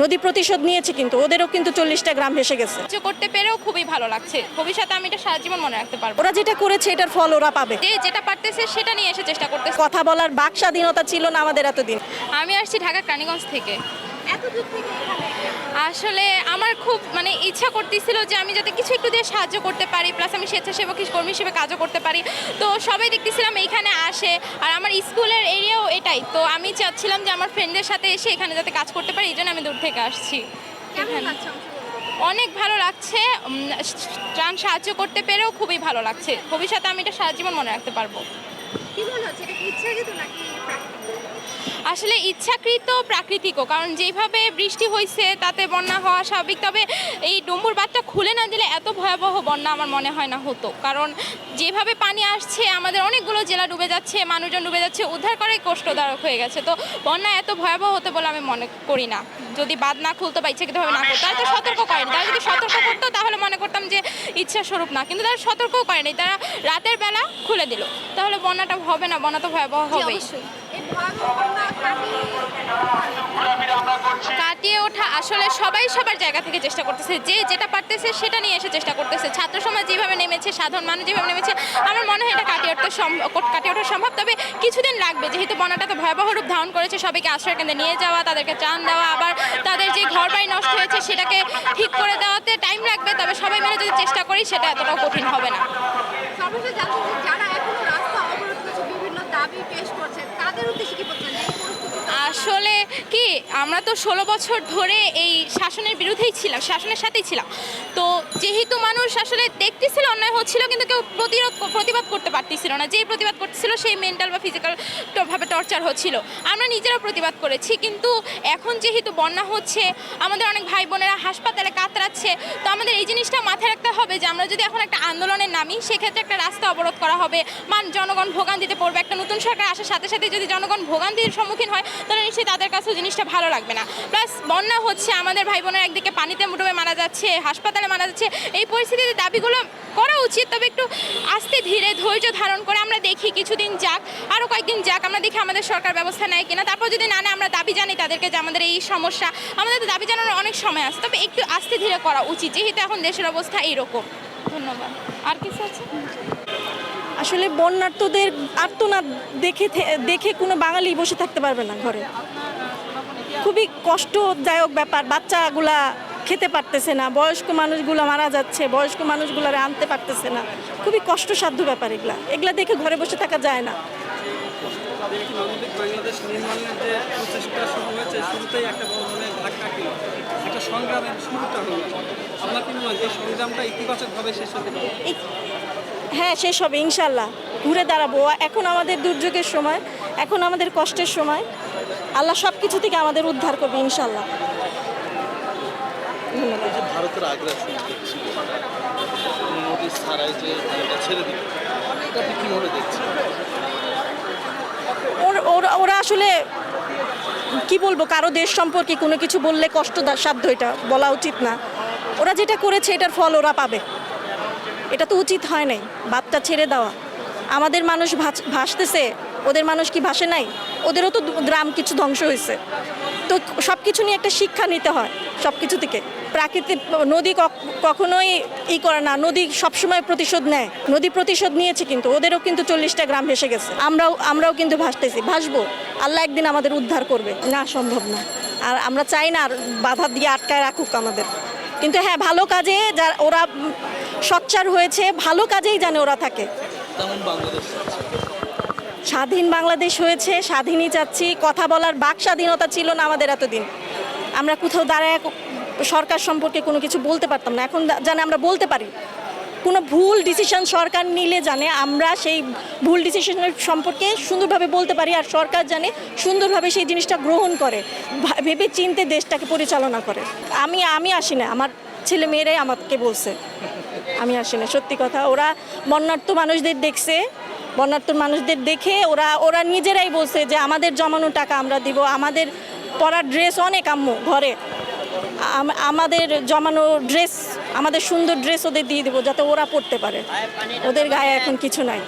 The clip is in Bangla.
নদী প্রতিশোধ নিয়েছে কিন্তু ওদেরও কিন্তু চল্লিশটা গ্রাম ভেসে গেছে। কিছু করতে পেরেও খুবই ভালো লাগছে। ভবিষ্যতে আমি এটা সারা জীবন মনে রাখতে পারব। ওরা যেটা করেছে এটার ফল ওরা পাবে। যে যেটা পারতেছে সেটা নিয়ে এসে চেষ্টা করতেছে। কথা বলার বাক স্বাধীনতা ছিল না আমাদের এতদিন। আমি আসছি ঢাকা কানিগঞ্জ থেকে। আসলে আমার খুব মানে ইচ্ছা করতেছিল যে আমি যাতে কিছু একটু দিয়ে সাহায্য করতে পারি প্লাস আমি স্বেচ্ছাসেবক কর্মী হিসেবে কাজও করতে পারি। তো সবাই দেখতেছিলাম এইখানে আসে আর আমার স্কুলের এরিয়াও এটাই। তো আমি চাচ্ছিলাম যে আমার ফ্রেন্ডদের সাথে এসে এখানে যাতে কাজ করতে পারি এই জন্য আমি দূর থেকে আসছি অনেক ভালো লাগছে ত্রাণ সাহায্য করতে পেরেও খুবই ভালো লাগছে। ভবিষ্যতে আমি এটা সারা জীবন মনে রাখতে পারব। কি মনে হচ্ছে এটা ইচ্ছাকৃত নাকি আসলে ইচ্ছাকৃত প্রাকৃতিকও কারণ যেভাবে বৃষ্টি হয়েছে তাতে বন্যা হওয়া স্বাভাবিক। তবে এই ডুম্বুর বাঁধটা খুলে না দিলে এত ভয়াবহ বন্যা আমার মনে হয় না হতো। কারণ যেভাবে পানি আসছে আমাদের অনেকগুলো জেলা ডুবে যাচ্ছে মানুষজন ডুবে যাচ্ছে উদ্ধার করাই কষ্টদায়ক হয়ে গেছে। তো বন্যা এত ভয়াবহ হতে বলে আমি মনে করি না। যদি বাদ না খুলতো বা ইচ্ছাকৃতভাবে না করতো তারা তো সতর্ক করেনি। তারা যদি সতর্ক করতো তাহলে মনে করতাম যে ইচ্ছা স্বরূপ না। কিন্তু তারা সতর্কও করেনি। তারা রাতের বেলা খুলে দিল। তাহলে বন্যাটা হবে না বন্যা তো ভয়াবহ হবেই। কাটিয়ে ওঠা আসলে সবাই সবার জায়গা থেকে চেষ্টা করতেছে। যে যেটা পারতেছে সেটা নিয়ে এসে চেষ্টা করতেছে। ছাত্র সমাজ যেভাবে নেমেছে, সাধারণ মানুষ যেভাবে নেমেছে, আমার মনে হয় এটা কাটিয়ে উঠতে সম্ভব কাটিয়ে ওঠা সম্ভব। তবে কিছুদিন লাগবে। যেহেতু বন্যাটা তো ভয়াবহ রূপ ধারণ করেছে, সবাইকে আশ্রয় কেন্দ্রে নিয়ে যাওয়া, তাদেরকে ত্রাণ দেওয়া, আবার তাদের যে ঘর বাড়ি নষ্ট হয়েছে সেটাকে ঠিক করে দেওয়াতে টাইম লাগবে। তবে সবাই মিলে যদি চেষ্টা করি, সেটা এতটাও কঠিন হবে না। যারা এখনও রাস্তা অবরোধ বিভিন্ন দাবি পেশ করছে, তাদের উদ্দেশ্যে কি বলছেন এই পরিস্থিতি আসলে কি আমরা তো ষোলো বছর ধরে এই শাসনের বিরুদ্ধেই ছিলাম শাসনের সাথেই ছিলাম। তো যেহেতু মানুষ আসলে দেখতেছিল, অন্যায় হচ্ছিল, কিন্তু কেউ প্রতিরোধ প্রতিবাদ করতে পারতেছিল না। যেই প্রতিবাদ করতেছিল, সেই মেন্টাল বা ফিজিক্যাল ভাবে টর্চার হচ্ছিল। আমরা নিজেরাও প্রতিবাদ করেছি, কিন্তু এখন যেহেতু বন্যা হচ্ছে, আমাদের অনেক ভাই বোনেরা হাসপাতালে কাতরাচ্ছে, তো আমাদের এই জিনিসটা মাথায় রাখতে হবে যে, আমরা যদি এখন একটা আন্দোলনে নামি, সেক্ষেত্রে একটা রাস্তা অবরোধ করা হবে। মান, জনগণ ভোগান্তিতে পড়বে। একটা নতুন সরকার আসার সাথে সাথে যদি জনগণ ভোগান্তির সম্মুখীন হয়, তাহলে নিশ্চয়ই তাদের কাছেও জিনিসটা ভালো লাগবে না। প্লাস বন্যা হচ্ছে, আমাদের ভাই বোনের একদিকে পানিতে ডুবে মারা যাচ্ছে, হাসপাতালে মারা যাচ্ছে। এই পরিস্থিতিতে দাবিগুলো করা উচিত, তবে একটু আস্তে ধীরে ধৈর্য ধারণ করে আমরা দেখি কিছুদিন যাক, আরও কয়েকদিন যাক, আমরা দেখি আমাদের সরকার ব্যবস্থা নেয় কিনা। তারপর যদি না নেয়, আমরা দাবি জানি তাদেরকে যে আমাদের এই সমস্যা, আমাদের তো দাবি জানানোর অনেক সময় আছে, তবে একটু আস্তে ধীরে করা উচিত, যেহেতু এখন দেশের অবস্থা এইরকম। ধন্যবাদ। আর কিছু আছে? আসলে বন্যার্থদের আর্তনাদ দেখে দেখে কোনো বাঙালি বসে থাকতে পারবে না ঘরে। খুবই কষ্টদায়ক ব্যাপার, বাচ্চাগুলা খেতে পারতেছে না বয়স্ক মানুষগুলো মারা যাচ্ছে বয়স্ক মানুষগুলারে আনতে পারতেছে না। খুবই কষ্টসাধ্য ব্যাপার এগুলা। এগুলা দেখে ঘরে বসে থাকা যায় না। মানবিক বাংলাদেশ নির্মাণের যে প্রচেষ্টা শুরু হয়েছে শুরুতেই একটা বড় ধরনের ধাক্কা ছিল একটা সংগ্রামের শুরুটা হলো। আপনার কি মনে সংগ্রামটা ইতিবাচকভাবে শেষ হতে পারে? হ্যাঁ শেষ হবে ইনশাল্লাহ ঘুরে দাঁড়াবো। এখন আমাদের দুর্যোগের সময় এখন আমাদের কষ্টের সময়। আল্লাহ সব কিছু থেকে আমাদের উদ্ধার করবে ইনশাল্লাহ ধন্যবাদ। ভারতের আগ্রাসন দেখছি নোটিশ ছাড়াই যে এটা ছেড়ে দিবে এটা আপনি কীভাবে দেখছেন ওর- ওরা ওরা আসলে কি বলব কারও দেশ সম্পর্কে কোনো কিছু বললে কষ্ট সাধ্য এটা বলা উচিত না। ওরা যেটা করেছে এটার ফল ওরা পাবে। এটা তো উচিত হয় নাই বাচ্চা ছেড়ে দেওয়া। আমাদের মানুষ ভাস- ভাসতেছে ওদের মানুষ কি ভাসে নাই? ওদেরও তো গ্রাম কিছু ধ্বংস হয়েছে। তো সব কিছু নিয়ে একটা শিক্ষা নিতে হয় সব কিছু থেকে। প্রাকৃতিক নদী কখনোই ই করে না। নদী সবসময় প্রতিশোধ নেয়। নদী প্রতিশোধ নিয়েছে কিন্তু ওদেরও কিন্তু চল্লিশটা গ্রাম ভেসে গেছে। আমরাও আমরাও কিন্তু ভাসতেছি। ভাসবো। আল্লাহ একদিন আমাদের উদ্ধার করবে। না সম্ভব না। আর আমরা চাই না আর বাধা দিয়ে আটকায় রাখুক আমাদের। কিন্তু হ্যাঁ ভালো কাজে যারা ওরা সোচ্চার হয়েছে। ভালো কাজেই জানে ওরা থাকে। স্বাধীন বাংলাদেশ হয়েছে স্বাধীনই চাচ্ছি। কথা বলার বাক স্বাধীনতা ছিল না আমাদের এতদিন। আমরা কোথাও দাঁড়ায় সরকার সম্পর্কে কোনো কিছু বলতে পারতাম না। এখন জানে আমরা বলতে পারি। কোনো ভুল ডিসিশন সরকার নিলে জানে আমরা সেই ভুল ডিসিশনের সম্পর্কে সুন্দরভাবে বলতে পারি আর সরকার জানে সুন্দরভাবে সেই জিনিসটা গ্রহণ করে ভেবে চিনতে দেশটাকে পরিচালনা করে। আমি আমি আসি না। আমার ছেলে মেয়েরাই আমাকে বলছে। আমি আসি না, সত্যি কথা। ওরা বন্যার্থ মানুষদের দেখছে। বন্যার্থ মানুষদের দেখে ওরা ওরা নিজেরাই বলছে যে আমাদের জমানো টাকা আমরা দিব। আমাদের পরার ড্রেস অনেক আম্মু, ঘরে। আমাদের জমানো ড্রেস, আমাদের সুন্দর ড্রেস ওদের দিয়ে দেবো যাতে ওরা পড়তে পারে। ওদের গায়ে এখন কিছু নাই।